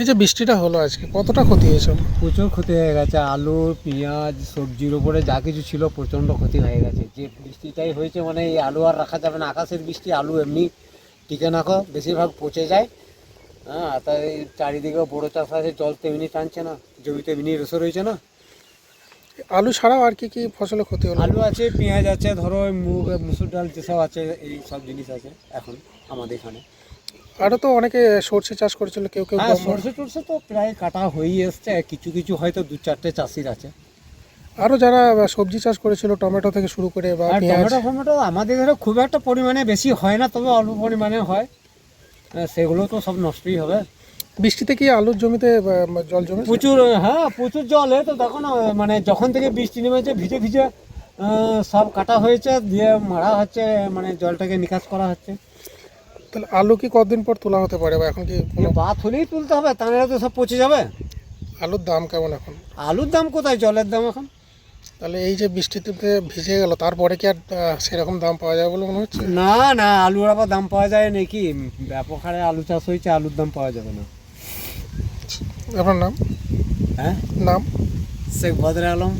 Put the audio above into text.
এই যে বৃষ্টিটা হলো আজকে কতটা ক্ষতি হয়েছে? প্রচুর ক্ষতি হয়ে গেছে আলু পেঁয়াজ সবজির উপরে যা কিছু ছিল প্রচণ্ড ক্ষতি হয়ে গেছে। যে বৃষ্টিটাই হয়েছে মানে এই আলু আর রাখা যাবে না আকাশের বৃষ্টি আলু এমনি টিকে নাকো বেশিরভাগ পচে যায়। হ্যাঁ তাই চারিদিকে বড়ো চাষ আছে জল তো এমনি টানছে না জমিতে এমনি রসে রয়েছে না। আলু ছাড়াও আর কি কি ফসলের ক্ষতি হলো? আলু আছে পেঁয়াজ আছে ধরো মুগ মুসুর ডাল যেসব আছে এই সব জিনিস আছে এখন আমাদের এখানে। আরও তো অনেকে সর্ষে চাষ করেছিল কেউ কেউ হ্যাঁ। সরষে টরষে তো প্রায় কাটা হয়েই এসছে কিছু কিছু হয়তো দু চারটে চাষির আছে। আরও যারা সবজি চাষ করেছিল টমেটো থেকে শুরু করে বা আর পেঁয়াজ। টমেটো ফমেটো আমাদের এখানে খুব একটা পরিমাণে বেশি হয় না তবে অল্প পরিমাণে হয়। সেগুলো তো সব নষ্টই হবে। বৃষ্টিতে কি আলুর জমিতে আহ, জল জমে প্রচুর হ্যাঁ প্রচুর জলে তো তখন আহ, মানে যখন থেকে বৃষ্টি নেমেছে ভিজে ভিজে আহ, সব কাটা হয়েছে দিয়ে মারা হচ্ছে মানে জলটাকে নিকাশ করা হচ্ছে। তাহলে আলু কি কতদিন পর তোলা হতে পারে বা এখন কি কোনো বাত হলেই তুলতে হবে তা নাহলে তো সব পচে যাবে। আলুর দাম কেমন এখন? আলুর দাম কোথায় জলের দাম এখন? তাহলে এই যে বৃষ্টিতে ভিজে গেল তারপরে কি আর সেরকম দাম পাওয়া যাবে বলে মনে হচ্ছে? না না আলুর আবার দাম পাওয়া যায় নাকি ব্যাপক হারে আলু চাষ হয়েছে আলুর দাম পাওয়া যাবে না। আপনার নাম? হ্যাঁ? নাম? শেখ বদর আলম।